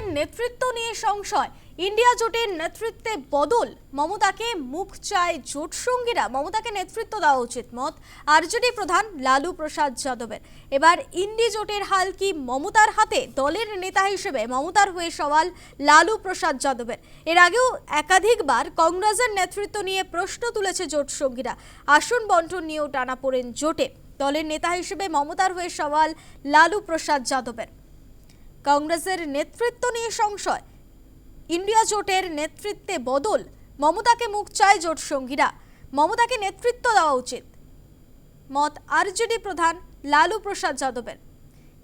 কংগ্রেসের নেতৃত্ব নিয়ে সংশয়। ইন্ডিয়া জোটের নেতৃত্বে বদল। মমতাকে মুখ চায় জোট সঙ্গীরা। মমতাকে নেতৃত্ব দেওয়া উচিত মত আরজেডি প্রধান লালু প্রসাদ যাদবের। এবার ইন্ডি জোটের হাল কি মমতার হাতে? দলের নেতা হিসেবে মমতার হয়ে সওয়াল লালু প্রসাদ যাদবের। এর আগেও একাধিকবার কংগ্রেসের নেতৃত্ব নিয়ে প্রশ্ন তুলেছে জোট সঙ্গীরা। আসন বন্টন নিয়েও টানা পড়েন জোটে। দলের নেতা হিসেবে মমতার হয়ে সওয়াল লালু প্রসাদ যাদবের। কংগ্রেসের নেতৃত্ব নিয়ে সংশয় ইন্ডিয়া জোটের নেতৃত্বে বদল মমতাকে মুখ চায় জোট সঙ্গীরা মমতাকে নেতৃত্ব দেওয়া উচিত মত আরজেডি প্রধান লালু প্রসাদ যাদবের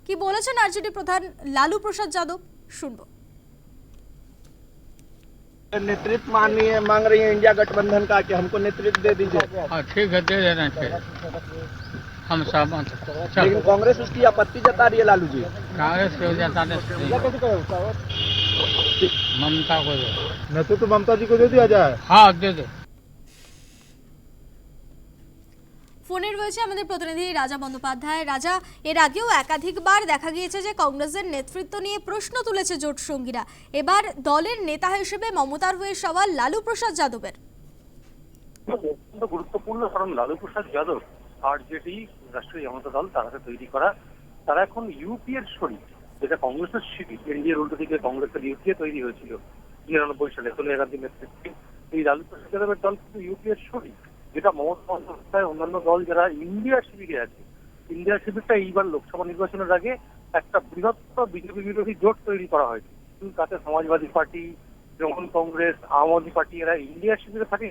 কি বলেছেন আরজেডি প্রধান লালু প্রসাদ যাদব শুনবো नेतृत्व माननीय मांग रही है इंडिया गठबंधन का कि हमको नेतृत्व दे दीजिए हाँ ठीक है दे देना चाहिए हम सहमत हैं। चलो लेकिन कांग्रेस उसकी आपत्ति जता रही है लालू जी कांग्रेस के वजह से ममता को दो नेतृत्व तो ममता जी को दे दिया जाए हाँ दे दो ফোনে রয়েছে আমাদের প্রতিনিধি রাজা বন্দ্যোপাধ্যায় রাজা এর আগেও একাধিকবার দেখা গিয়েছে যে কংগ্রেসের নেতৃত্ব নিয়ে প্রশ্ন তুলেছে জোট সঙ্গীরা এবার দলের নেতা হিসেবে মমতার হয়ে সওয়াল লালু প্রসাদ যাদবের অত্যন্ত গুরুত্বপূর্ণ কারণ লালু প্রসাদ যাদব আরজেডি রাষ্ট্রীয় জনতা দল তার হাতে তৈরি করা, তারা এখন ইউপিএর শরীর, যেটা কংগ্রেসের শিবির এনডিএর উল্টো দিকে কংগ্রেসের ইউপিএ তৈরি হয়েছিল, নিরানব্বই সালে সোনিয়া গান্ধীর নেতৃত্বে, এই লালু প্রসাদ দল কিন্তু ইউপি এর শরীর, যেটা মমতা বন্দ্যোপাধ্যায়, অন্যান্য দল যারা ইন্ডিয়া শিবিরে আছে, ইন্ডিয়া শিবিরটা এইবার লোকসভা নির্বাচনের আগে একটা বৃহত্তর বিজেপি বিরোধী জোট তৈরি করা হয়েছে, কিন্তু তাতে সমাজবাদী পার্টি, তৃণমূল কংগ্রেস, আম আদমি পার্টি, এরা ইন্ডিয়া শিবিরে থাকে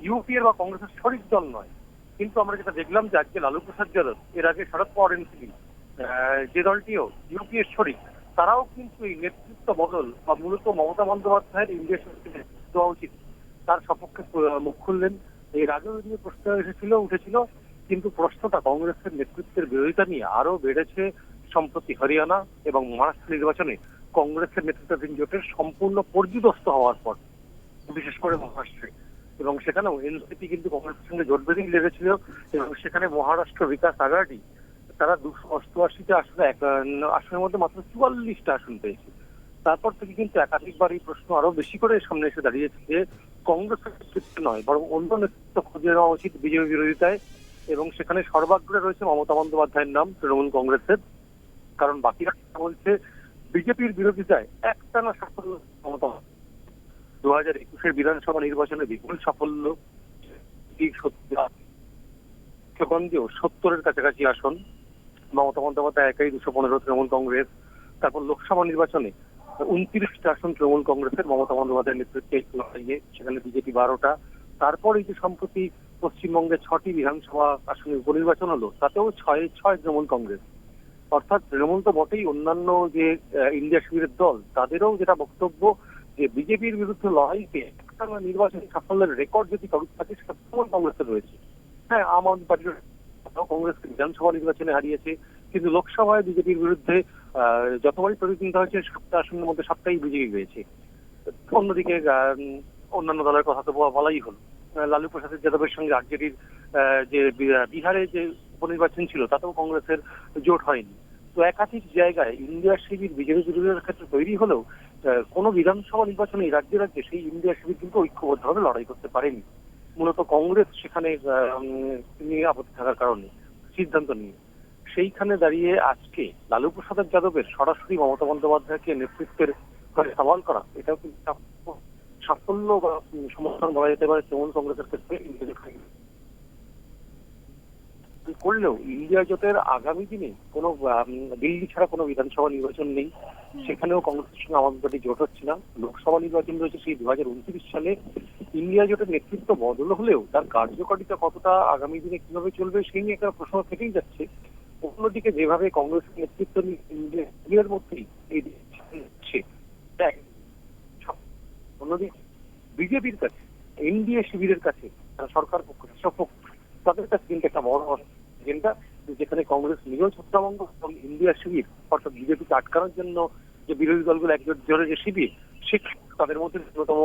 ইউপিএর বা কংগ্রেসের শরিক দল নয়। কিন্তু আমরা যেটা দেখলাম যে আজকে লালু প্রসাদ যাদব, এর আগে শরদ পাওয়ার এনসিপি যে দলটিও ইউপিএর শরিক তারাও কিন্তু এই নেতৃত্ব বদল বা মূলত মমতা বন্দ্যোপাধ্যায়ের ইন্ডিয়া শিবিরে দেওয়া উচিত। তার সপক্ষে মুখ খুললেন। এর আগেও এই নিয়ে প্রশ্ন এসেছিল, উঠেছিল, কিন্তু প্রশ্নটা কংগ্রেসের নেতৃত্বের বিরোধিতা নিয়ে আরও বেড়েছে সম্প্রতি হরিয়ানা এবং মহারাষ্ট্র নির্বাচনে। কংগ্রেসের নেতৃত্বাধীন জোটের সম্পূর্ণ পর্যুদস্ত হওয়ার পর, বিশেষ করে মহারাষ্ট্রে। এবং সেখানেও এনসিপি কিন্তু কংগ্রেসের সঙ্গে জোট বেঁধেই লেগেছিল এবং সেখানে মহারাষ্ট্র বিকাশ আগাডি তারা দুশো অষ্টআশিটা আসনে, এক, আসনের মধ্যে মাত্র চুয়াল্লিশটা আসন পেয়েছে। তারপর থেকে কিন্তু একাধিকবার এই প্রশ্ন আরও বেশি করে সামনে এসে দাঁড়িয়েছে যে কংগ্রেসের নেতৃত্ব নয়, বরং অন্য নেতৃত্ব খুঁজে নেওয়া উচিত বিজেপি বিরোধিতায়। এবং সেখানে সর্বাগ্রে রয়েছে মমতা বন্দ্যোপাধ্যায়ের নাম, তৃণমূল কংগ্রেসের। কারণ বাকিরা বলছে, বিজেপির বিরোধিতায় একটানা সাফল্য মমতা দু হাজার একুশের বিধানসভা নির্বাচনে বিপুল সাফল্য সত্তরের কাছাকাছি আসন। মমতা বন্দ্যোপাধ্যায় একাই দুশো পনেরো তৃণমূল কংগ্রেস। তারপর লোকসভা নির্বাচনে উনত্রিশটা আসন তৃণমূল কংগ্রেসের মমতা বন্দ্যোপাধ্যায়ের নেতৃত্বে লড়াইয়ে সেখানে বিজেপি বারোটা। তারপর এই যে সম্প্রতি পশ্চিমবঙ্গে ছটি বিধানসভা আসনে উপনির্বাচন হলো, তাতেও ছয় ছয় তৃণমূল কংগ্রেস। অর্থাৎ তৃণমূল তো বটেই অন্যান্য যে ইন্ডিয়া শিবিরের দল, তাদেরও যেটা বক্তব্য যে বিজেপির বিরুদ্ধে লড়াইতে নির্বাচনী সাফল্যের রেকর্ড যদি থাকে, সেটা তৃণমূল কংগ্রেসের রয়েছে। হ্যাঁ আম আদমি পার্টির কংগ্রেসকে বিধানসভা নির্বাচনে হারিয়েছে, কিন্তু লোকসভায় বিজেপির বিরুদ্ধে যতবারই প্রতিদ্বন্দ্বিতা হয়েছে সাতটা আসনের মধ্যে সাতটাই বিজেপি পেয়েছে। অন্যদিকে অন্যান্য দলের কথা তো বলাই হলো। লালু প্রসাদ যাদবের সঙ্গে আরজেডির যে বিহারে যে উপনির্বাচন ছিল, তাতেও কংগ্রেসের জোট হয়নি। তো একাধিক জায়গায় ইন্ডিয়া শিবির বিজেপি বিরোধীদের ক্ষেত্রে তৈরি হলেও কোনো বিধানসভা নির্বাচনে এই রাজ্যে রাজ্যে সেই ইন্ডিয়া শিবির কিন্তু ঐক্যবদ্ধভাবে লড়াই করতে পারেনি মূলত কংগ্রেস সেখানে নিয়ে আপত্তি থাকার কারণে সিদ্ধান্ত নিয়ে সেইখানে দাঁড়িয়ে আজকে লালু প্রসাদ যাদবের সরাসরি মমতা বন্দ্যোপাধ্যায়কে নেতৃত্বের করে সওয়াল করা, এটাও কিন্তু সাফল্য বা সমর্থন বলা যেতে পারে তৃণমূল কংগ্রেসের ক্ষেত্রে। করলেও ইন্ডিয়া জোটের আগামী দিনে কোনো দিল্লি ছাড়া কোনো বিধানসভা নির্বাচন নেই। সেখানেও কংগ্রেসের সঙ্গে আমাদের পার্টি জোট হচ্ছে না। লোকসভা নির্বাচন রয়েছে সেই দু হাজার উনত্রিশ সালে। ইন্ডিয়া জোটের নেতৃত্ব বদল হলেও তার কার্যকারিতা কতটা আগামী দিনে কীভাবে চলবে সেই নিয়ে একটা প্রশ্ন থেকেই যাচ্ছে। অন্যদিকে যেভাবে কংগ্রেসের নেতৃত্ব ইন্ডিয়া- ইন্ডিয়ার মধ্যেই এই অন্যদিকে বিজেপির কাছে এনডিএ শিবিরের কাছে সরকার পক্ষ শাসক পক্ষ তাদের কাছে কিন্তু একটা বড় এজেন্ডা যেখানে কংগ্রেস নিজেও ছত্রভঙ্গ এবং ইন্ডিয়া শিবির অর্থাৎ বিজেপিকে আটকানোর জন্য যে বিরোধী দলগুলো একজোট জোরে যে শিবির সে তাদের মধ্যে ন্যূনতম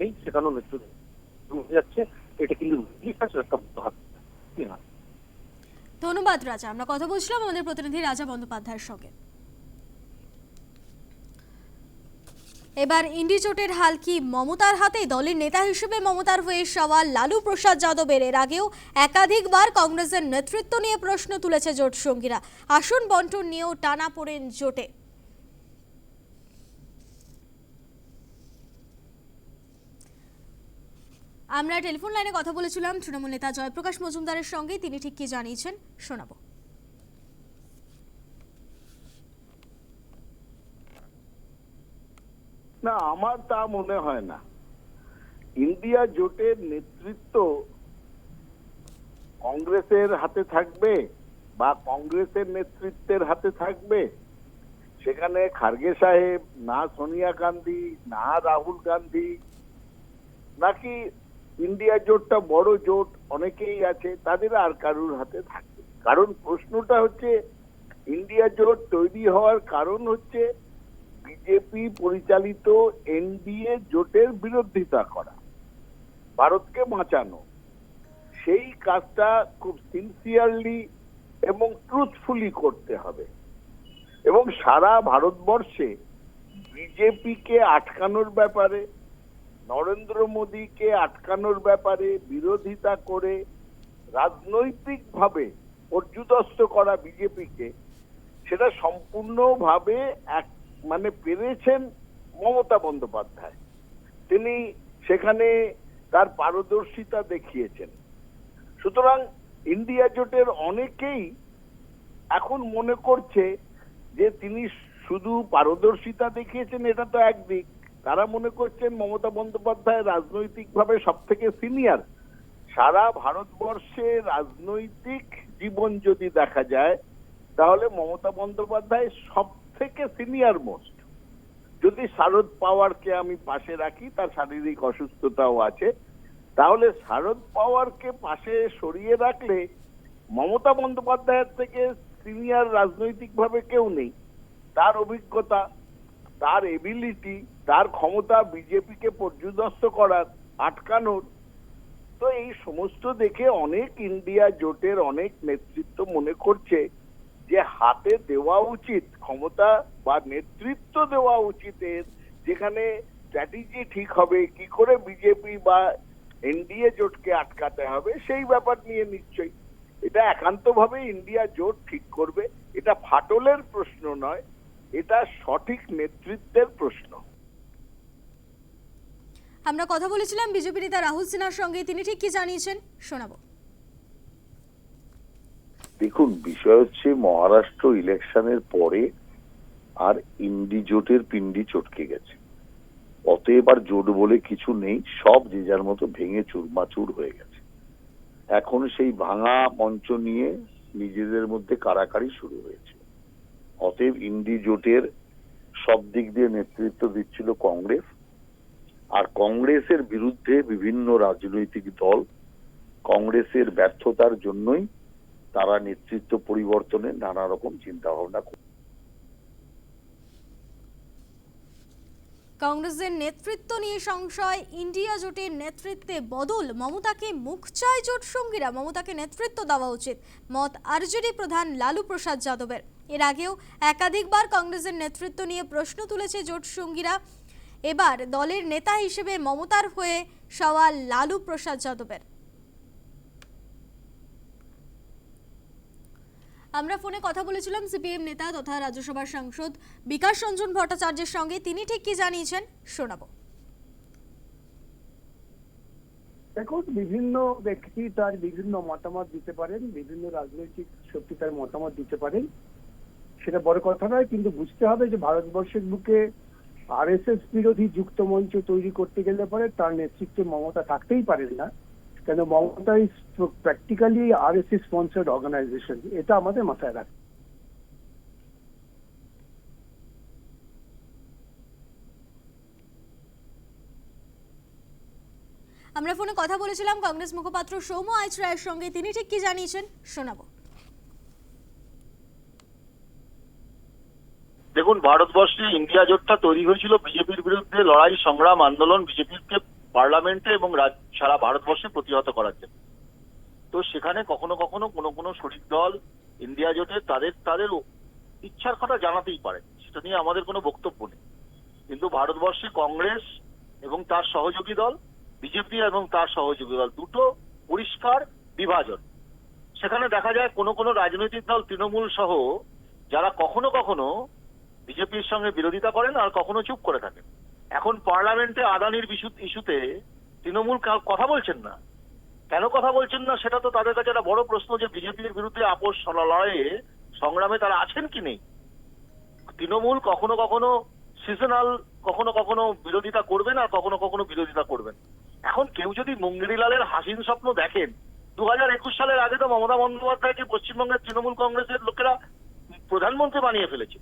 নেই, সেখানেও নেতৃত্ব যাচ্ছে। এটা কিন্তু একটা ধন্যবাদ রাজা। আমরা কথা বলছিলাম আমাদের প্রতিনিধি রাজা বন্দ্যোপাধ্যায়ের সঙ্গে। এবার ইন্ডি জোটের হাল কি মমতার হাতে? দলের নেতা হিসেবে মমতার হয়ে সওয়াল লালু প্রসাদ যাদবের। এর আগেও একাধিকবার কংগ্রেসের নেতৃত্ব নিয়ে প্রশ্ন তুলেছে জোট সঙ্গীরা। আসন বন্টন নিয়েও টানা পড়েন জোটে। আমরা টেলিফোন লাইনে কথা বলেছিলাম। তৃণমূল নেতা জয়প্রকাশ মজুমদারের সঙ্গে তিনি ঠিক কি জানিয়েছেন শোনাবো। না, আমার তা মনে হয় না। ইন্ডিয়া জোটের নেতৃত্ব কংগ্রেসের হাতে থাকবে বা কংগ্রেসের নেতৃত্বের হাতে থাকবে? সেখানে খার্গে সাহেব, না সোনিয়া গান্ধী, না রাহুল গান্ধী, নাকি ইন্ডিয়া জোটটা বড় জোট, অনেকেই আছে, তাদের আর কারুর হাতে থাকবে? কারণ প্রশ্নটা হচ্ছে, ইন্ডিয়া জোট তৈরি হওয়ার কারণ হচ্ছে বিজেপি পরিচালিত এনডিএ জোটের বিরোধিতা করা, ভারতকে বাঁচানো, সেই কাজটা খুব সিনসিয়ারলি এবং ট্রুথফুলি করতে হবে। এবং সারা ভারতবর্ষে বিজেপিকে আটকানোর ব্যাপারে, নরেন্দ্র মোদীকে আটকানোর ব্যাপারে বিরোধিতা করে রাজনৈতিকভাবে পর্যুদস্ত করা বিজেপিকে সেটা সম্পূর্ণভাবে এক মানে পেরেছেন মমতা বন্দ্যোপাধ্যায়। তিনি সেখানে তার পারদর্শিতা দেখিয়েছেন। সুতরাং ইন্ডিয়া জোটের অনেকেই এখন মনে করছে যে তিনি শুধু পারদর্শিতা দেখিয়েছেন, এটা তো একদিক তারা মনে করছেন মমতা বন্দ্যোপাধ্যায় রাজনৈতিকভাবে সব থেকে সিনিয়র। সারা ভারতবর্ষে রাজনৈতিক জীবন যদি দেখা যায়, তাহলে মমতা বন্দ্যোপাধ্যায় সব থেকে সিনিয়র মোস্ট যদি শারদ পাওয়ারকে আমি পাশে রাখি, তার শারীরিক অসুস্থতাও আছে, তাহলে শারদ পাওয়ারকে পাশে সরিয়ে রাখলে মমতা বন্দ্যোপাধ্যায়ের থেকে সিনিয়র রাজনৈতিকভাবে কেউ নেই। তার অভিজ্ঞতা, তার এবিলিটি তার ক্ষমতা বিজেপিকে পর্যুদস্ত করার, আটকানোর, তো এই সমস্ত দেখে অনেক ইন্ডিয়া জোটের অনেক নেতৃত্ব মনে করছে যে হাতে দেওয়া উচিত, ক্ষমতা বা নেতৃত্ব দেওয়া উচিত যেখানে স্ট্র্যাটেজি ঠিক হবে, কি করে বিজেপি বা এনডিএ জোটকে আটকাতে হবে, সেই ব্যাপার নিয়ে নিশ্চয়ই। এটা একান্তভাবে ইন্ডিয়া জোট ঠিক করবে, এটা ফাটলের প্রশ্ন নয়, এটা সঠিক নেতৃত্বের প্রশ্ন। আমরা কথা বলেছিলাম বিজেপি নেতা রাহুল সিনহার সঙ্গে, তিনি ঠিক কি জানিয়েছেন? শোনাবো। দেখুন, বিষয় হচ্ছে মহারাষ্ট্র ইলেকশনের পরে আর ইন্ডি জোটের পিন্ডি চটকে গেছে। অতএব আর জোট বলে কিছু নেই, সব যে যার মতো ভেঙে চুরমাচুর হয়ে গেছে। এখন সেই ভাঙা মঞ্চ নিয়ে নিজেদের মধ্যে কারাকারি শুরু হয়েছে। অতএব ইন্ডি জোটের সব দিক দিয়ে নেতৃত্ব দিচ্ছিল কংগ্রেস। আর কংগ্রেসের বিরুদ্ধে বিভিন্ন রাজনৈতিক দল কংগ্রেসের ব্যর্থতার জন্যই তারা নেতৃত্ব পরিবর্তনে নানা রকম চিন্তা ভাবনা কংগ্রেসের নেতৃত্ব নিয়ে সংশয়, ইন্ডিয়া জোটের নেতৃত্বে বদল, মমতাকে মুখ চায় জোট সঙ্গীরা মমতাকে নেতৃত্ব দেওয়া উচিত, মত আরজেডি প্রধান লালু প্রসাদ যাদবের। এর আগেও একাধিকবার কংগ্রেসের নেতৃত্ব নিয়ে প্রশ্ন তুলেছে জোট সঙ্গীরা এবার দলের নেতা হিসেবে মমতার হয়ে সওয়াল লালু প্রসাদ যাদবের। আমরা ফোনে কথা বলেছিলাম সিপিএম নেতা তথা রাজ্যসভার সাংসদ বিকাশ রঞ্জন ভট্টাচার্যের সঙ্গে। তিনি ঠিক কি জানিয়েছেন? শোনাবো। দেখুন, বিভিন্ন ব্যক্তি তার বিভিন্ন মতামত দিতে পারেন, বিভিন্ন রাজনৈতিক শক্তি তার মতামত দিতে পারেন। সেটা বড় কথা নয়, কিন্তু বুঝতে হবে যে ভারতবর্ষের বুকে আরএসএস বিরোধী যুক্ত মঞ্চ তৈরি করতে গেলে পরে তার নেতৃত্বে মমতা থাকতেই পারেন না। কেন Mamata is practically RSS sponsored organization এটা আমাদের মাথায় রাখতে আমরা ফোনে কথা বলেছিলাম কংগ্রেস মুখপাত্র সৌম্য আইচ রায়ের সঙ্গে। তিনি ঠিক কি জানিয়েছেন? শোনাবো। দেখুন ভারতবর্ষে ইন্ডিয়া জোটটা তৈরি হয়েছিল বিজেপির বিরুদ্ধে। লড়াই সংগ্রাম আন্দোলন বিজেপিকে পার্লামেন্টে এবং সারা ভারতবর্ষে প্রতিহত করার জন্য। তো সেখানে কখনো কখনো কোনো কোনো শরিক দল, ইন্ডিয়া জোটে তাদের তাদের ইচ্ছার কথা জানাতেই পারে। সেটা নিয়ে আমাদের কোনো বক্তব্য নেই। কিন্তু ভারতবর্ষে কংগ্রেস এবং তার সহযোগী দল, বিজেপি এবং তার সহযোগী দল দুটো পরিষ্কার বিভাজন। সেখানে দেখা যায় কোনো কোনো রাজনৈতিক দল, তৃণমূল সহ, যারা কখনো কখনো বিজেপির সঙ্গে বিরোধিতা করেন আর কখনো চুপ করে থাকেন। এখন পার্লামেন্টে আদানির ইস্যুতে তৃণমূল কথা বলছেন না। কেন কথা বলছেন না সেটা তো তাদের কাছে একটা বড় প্রশ্ন যে বিজেপির বিরুদ্ধে আপোষ লড়াইয়ে সংগ্রামে তারা আছেন কি নেই? তৃণমূল কখনো কখনো সিজনাল, কখনো কখনো বিরোধিতা করবেন আর কখনো কখনো বিরোধিতা করবেন। এখন কেউ যদি মুঙ্গিরিলালের হাসিন স্বপ্ন দেখেন দু হাজার একুশ সালের আগে তো মমতা বন্দ্যোপাধ্যায়কে পশ্চিমবঙ্গের তৃণমূল কংগ্রেসের লোকেরা প্রধানমন্ত্রী বানিয়ে ফেলেছে।